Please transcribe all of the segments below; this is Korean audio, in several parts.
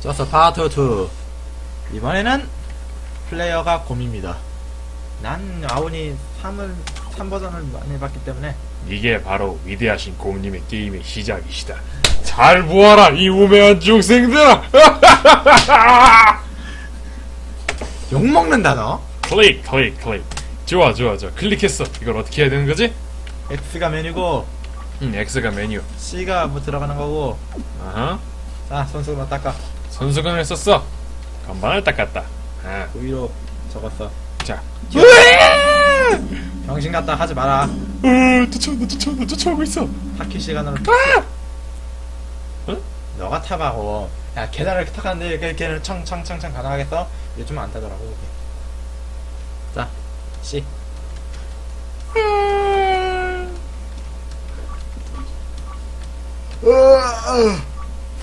저서 파트 2 이번에는 플레이어가 곰입니다 난 아오니 3을 3 버전을 많이 해봤기 때문에 이게 바로 위대하신 곰님의 게임의 시작이시다. 잘 보아라 이 우매한 중생들아! 욕먹는다 너 클릭 클릭 클릭. 좋아 좋아 좋아. 클릭했어. 이걸 어떻게 해야 되는 거지? X가 메뉴고 음 X가 메뉴. C가 뭐 들어가는 거고 아하. 자 손수건만 닦아 선수건을 썼어. 건반을 닦았다. 아, 그 위로 적었어 자. 병신 같다 하지 마라 어, 쫓아온다 쫓아온다 쫓아오고 있어. 타키 시간으로 응? 너가 타봐고 야 계단을 이렇게 걔- 걔는 청청청청 가능하겠어? 요즘은 안 타더라고 이게. 자 C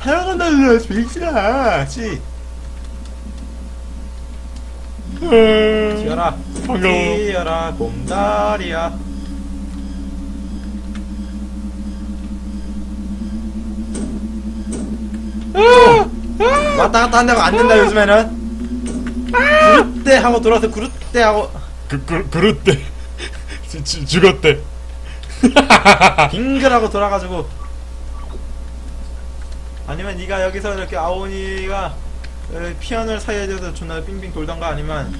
사랑한다 빅스야 C 튀어라. 반가워. 튀어라 곰다리야. 왔다 갔다 한다고 안 된다 요즘에는. 그릇대 하고 돌아서 그릇대 하고. 그, 그, 그릇대. 죽었대. 빙글하고 돌아가지고 아니면 네가 여기서 이렇게 아오니가 어, 피아노를 사이에 대서 존나 빙빙 돌던가 아니면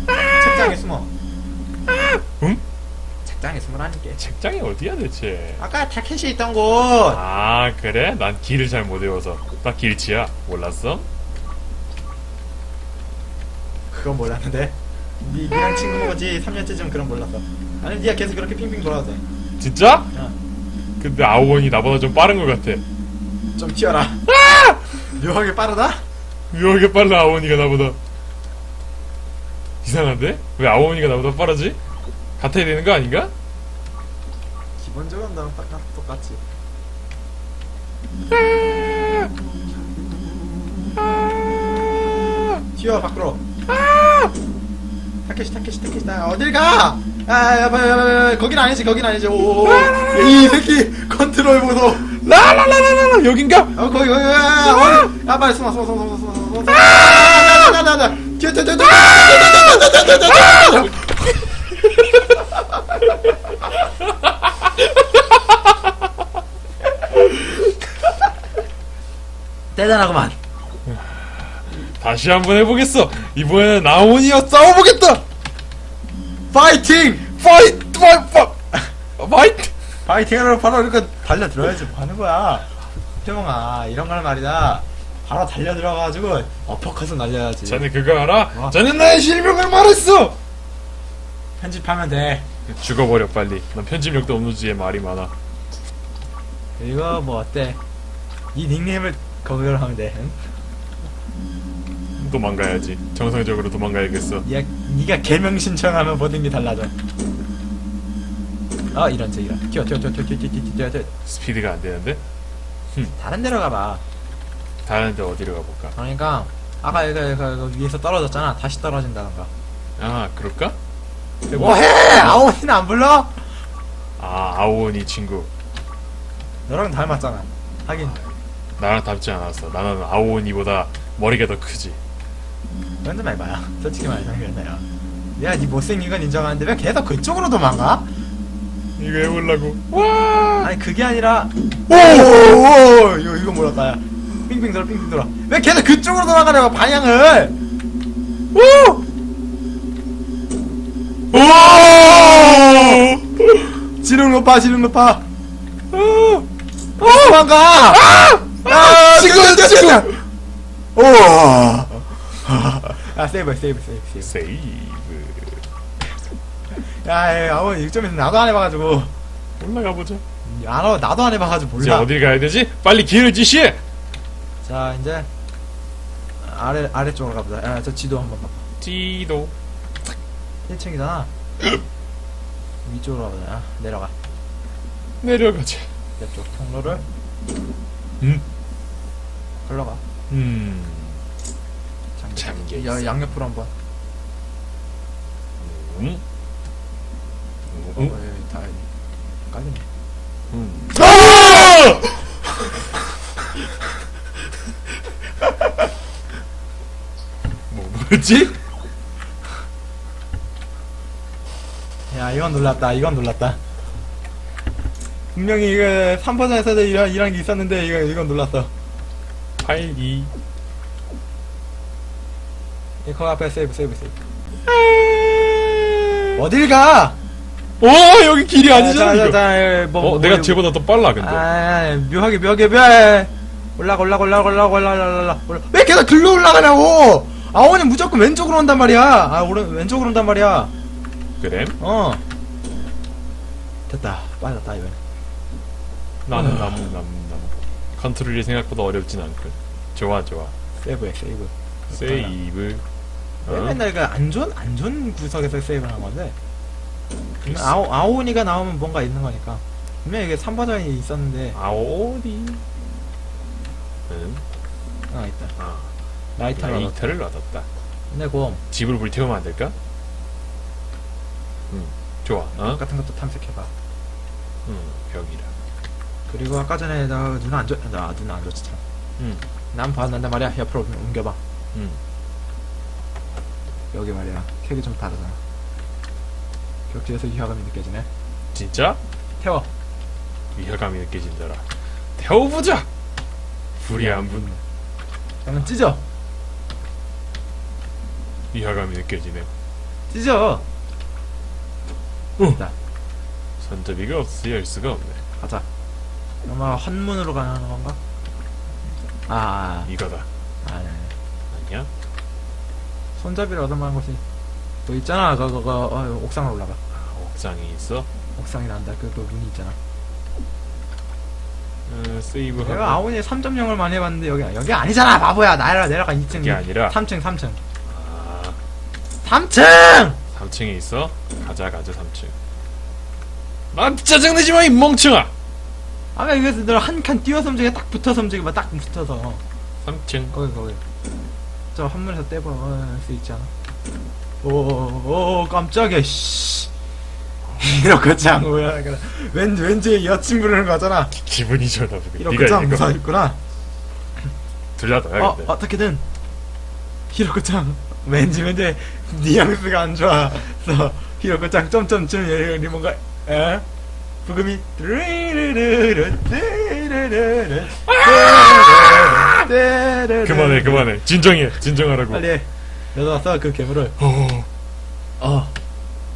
책장에 숨어 응? 책장에 숨으라니까 책장이 어디야 대체? 아까 타켓이 있던 곳 아 그래? 난 길을 잘 못 외워서 나 길치야 몰랐어? 그건 몰랐는데 니, 니랑 친구 먹었지 3년째 쯤 그런 몰랐어 아니 니가 계속 그렇게 핑핑 돌아도 돼 진짜? 어. 근데 아오원이 나보다 좀 빠른 것 같아 좀 튀어라. 묘하게 빠르다? 묘하게 빨라 아오원이가 나보다. 이상한데? 왜 아오원이가 나보다 빠르지? 같아야 되는 거 아닌가? 기본적으로 나랑 딱 똑같지. 튀어 밖으로. 타켓이 타켓이 타켓이 나 어딜 가? 야, 야, 야, 야, 야, 거긴 아니지 거긴 아니지. 오, 이 새끼 컨트롤 보소 라라라라라 여긴가? 어 거기 거기 야, 어디? 야 빨리 숨어 숨어 숨어 숨어 숨어 숨어 나나나나 튀어 튀어 튀어 튀어 대단하구만. 다시 한번 해보겠어. 이번에는 아오원이와 싸워보겠다. 파이팅! 파이트 파이트 파이트 파이팅하러 바로 이렇게 달려들어야지 뭐 하는 거야. 태몽아 이런 걸 말이다. 바로 달려들어가지고 어퍼컷을 날려야지. 자네 그거 알아? 뭐? 자네 나의 실명을 말했어! 편집하면 돼. 죽어버려 빨리. 난 편집력도 없는 주에 말이 많아. 이거 뭐 어때? 이 닉네임을 거기로 하면 돼 응? 도망가야지. 정상적으로 도망가야겠어. 니가, 니가 개명 신청하면 모든 게 달라져 어 이런 저 이런. 튀어 튀어 튀어 튀어 튀어 튀어 튀어 튀어. 스피드가 안 되는데? 다른 데로 가봐. 다른 데 어디로 가볼까? 그러니까 아까 이거, 이거 위에서 떨어졌잖아. 다시 떨어진다던가. 아 그럴까? 뭐해? 아오니는 안 불러? 아 아오니 친구. 너랑 닮았잖아. 하긴. 나랑 닮지 않았어. 나는 아오니보다 머리가 더 크지. 그런 좀 해봐요. 솔직히 말해서. 그랬나요. 내가 니 못생긴 건 인정하는데 왜 계속 그쪽으로 도망가? 이거 해보려고. 와! 아니 그게 아니라 오오오 이거 이거 몰랐다 야. 빙빙 돌아 빙빙 돌아. 왜 계속 그쪽으로 돌아가냐고 방향을. 오! 오! 지능 높아 지능 높아. 오! 도망가. 아! 지금, 지금! 우와! 아 세이브 세이브 세이브 세이브. 세이브 야, 야 아무 일점에서 나도 안 해봐가지고 올라가 보자 안, 나도 안 해봐가지고 이제 몰라 어딜 가야 되지? 빨리 길을 지시해 자 이제 아래 아래쪽으로 가보자. 야, 저 지도 한번 봐봐. 지도 1층이잖아. 위쪽으로 가보자. 야, 내려가. 내려가자 이쪽 통로를 음, 걸러가. 음. 잠겨. 잠겨 야, 있어. 양옆으로 한번. 음. 어, 음. 예, 다 깔리네. 음. 뭐지? 야 이건 놀랐다 이건 놀랐다 분명히 이거 3버전에서도 이런, 이런 게 있었는데 이거, 이건 놀랐어 8, 2 이거 앞에 세이브 세이브 세이브 어딜 가? 오 여기 길이 아니잖아 자, 자, 이거. 자, 뭐, 어 뭐, 내가 뭐, 쟤보다 더 빨라 근데. 아, 묘하게 묘하게 묘해 올라가 올라가 올라가 올라가 올라가 올라가 올라가. 왜 계속 글로 올라가냐고! 아오니 무조건 왼쪽으로 온단 말이야. 아 오른 왼쪽으로 온단 말이야. 그래? 어. 됐다. 빠졌다 이번에. 나무 나무 나무 나무. 컨트롤이 생각보다 어렵진 않고 좋아 좋아. 세이브해 세이브. 세이브. 왜 어? 맨날 그안 좋은 안 좋은 구석에서 세이브를 한 건데. 아오 아오니가 나오면 뭔가 있는 거니까. 분명 이게 3버전이 있었는데. 아오디 응? 아 있다. 아. 라이터를 라이터를 얻었다. 근데 곰 집을 불태우면 안 될까? 응. 좋아. 어? 같은 것도 탐색해봐. 응 벽이라. 그리고 아까 전에 나 눈 안 좋, 나 눈 안 좋지 참. 응. 난 봤는데 말이야. 옆으로 옮겨봐. 응. 여기 말이야. 색이 좀 다르잖아 벽지에서 위화감이 느껴지네. 진짜? 태워. 위화감이 느껴진더라. 태워보자! 불이 안 붙는 그러면 찢어. 위화감이 느껴지네. 찢어. 어. 됐다 손잡이가 없어야 할 수가 없네. 가자. 아마 환문으로 가는 건가? 아, 이거다. 아 아니, 아니. 아니야? 손잡이를 얻어먹는 곳이 또 있잖아. 그거 그거 어, 옥상으로 올라가. 아, 옥상에 있어? 옥상이란다. 그, 그 문이 있잖아. 어, 세이브 내가 하고. 아오니에 3.0을 많이 해봤는데 여기 여기 아니잖아 바보야. 나라 내려가. 2층. 그게 아니라? 3층 3층. 아. 3층! 3층에 있어? 가자 가자 3층. 난 짜증내지 마이 멍청아! 아까 이거 너한 칸 뛰어서 움직여 딱 붙어서 움직여 딱 붙어서. 3층. 거기 거기. 저 한문에서 떼볼 수 있잖아 오 오 깜짝이야 씨. 이렇게 짱 뭐야 그래 왠 왠지 여친 부르는 거잖아. 기분이 좋나 이렇게 짱 이거 무사했구나. 들려다 어 어떻게든. 히로코 짱 왠지 왠지 뉘앙스가 안 좋아서 히로코 짱 점점점 얘기 뭔가 에? 부금이 르르르르 르 르르르 르 르르르 그만해 그만해. 진정해 진정하라고. 빨리 해. 너도 와서 그 괴물을. 어, 어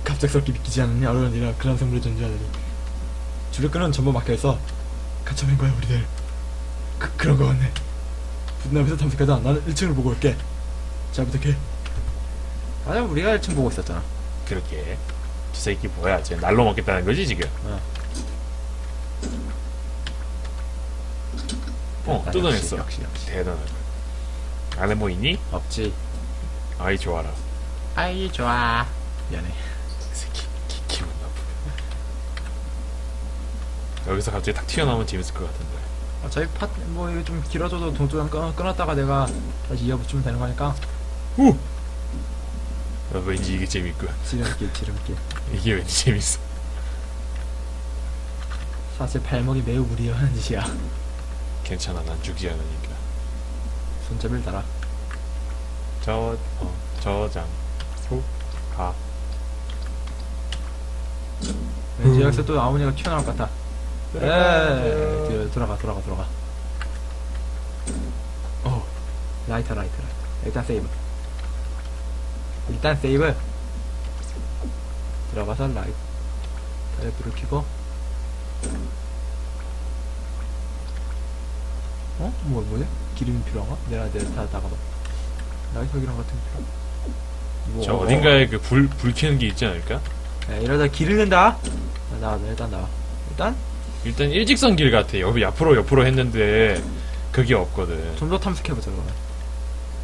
갑작스럽게 믿기지 않느냐 어른이라 그런 생물을 존재하다니. 줄을 끄는 전부 막혀있어 갇혀버린 거야 우리들. 그, 그런 거 같네. 분남에서 탐색하다 나는 1층을 보고 올게. 잘 부탁해. 맞아 우리가 1층 보고 있었잖아. 그렇게. 저 새끼 뭐야 쟤 날로 먹겠다는 거지 지금. 어. 됐다, 뜯어냈어 역시 역시, 역시. 대단하다. 안에 뭐 있니? 없지. 아이 좋아라 아이 좋아. 미안해. 이 새끼 기, 기분 나쁘게 여기서 갑자기 탁 튀어나오면 재밌을 것 같은데. 아, 저희 팟뭐 이거 좀 길어져도 동조장 끊, 끊었다가 내가 다시 이어붙이면 되는 거니까. 우! 어, 왠지 이게 재밌고. 지름길 지름길. 이게 왠지 재밌어. 사실 발목이 매우 무리한 짓이야. 괜찮아 난 죽지 않으니까. 손잡이를 달아 저, 어, 저장. 소 가 왠지 여기서 또 아우니가 튀어나올 것 같아. 에 뒤로 돌아가 돌아가 돌아가. 어 라이터 라이터 라이터. 일단 세이브. 일단 세이브. 들어가서 라이터 불을 켜고. 어? 뭐 뭐지? 기름이 필요한가? 내가 내가 다 나가봐. 라이터 기름 같은 게 필요 뭐, 저 어, 어딘가에 그 불 불 켜는 게 있지 않을까? 야, 이러다 길 잃는다. 나와 일단 나와 일단? 일단 일직선 길 같아. 여기 옆으로 옆으로 했는데 그게 없거든. 좀 더 탐색해보자 그러면.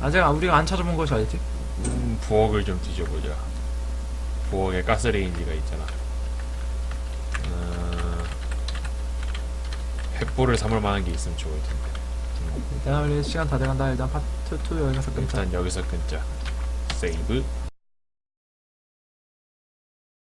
아직 우리가 안 찾아본 것이 어딨지? 음, 부엌을 좀 뒤져보자. 부엌에 가스레인지가 있잖아. 음, 횃불을 삼을 만한 게 있으면 좋을 텐데. 음, 일단 우리 시간 다 돼간다. 일단 파트 2 여기 가서 끊자. 일단 여기서 끊자 세이브